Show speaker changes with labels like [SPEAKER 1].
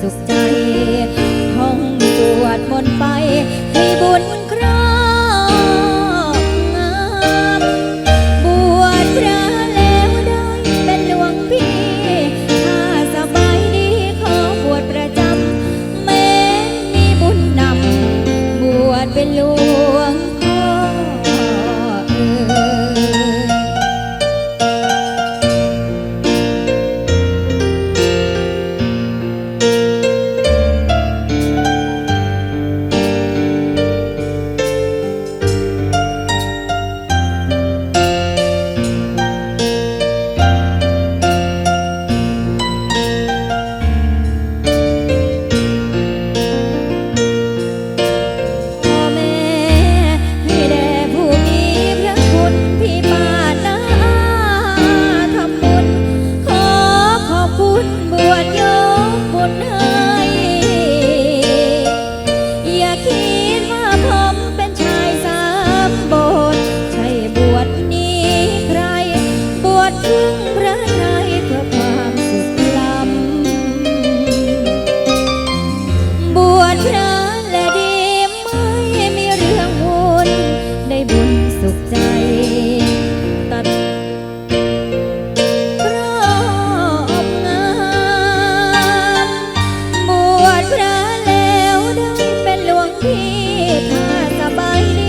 [SPEAKER 1] สุขใจ สบาย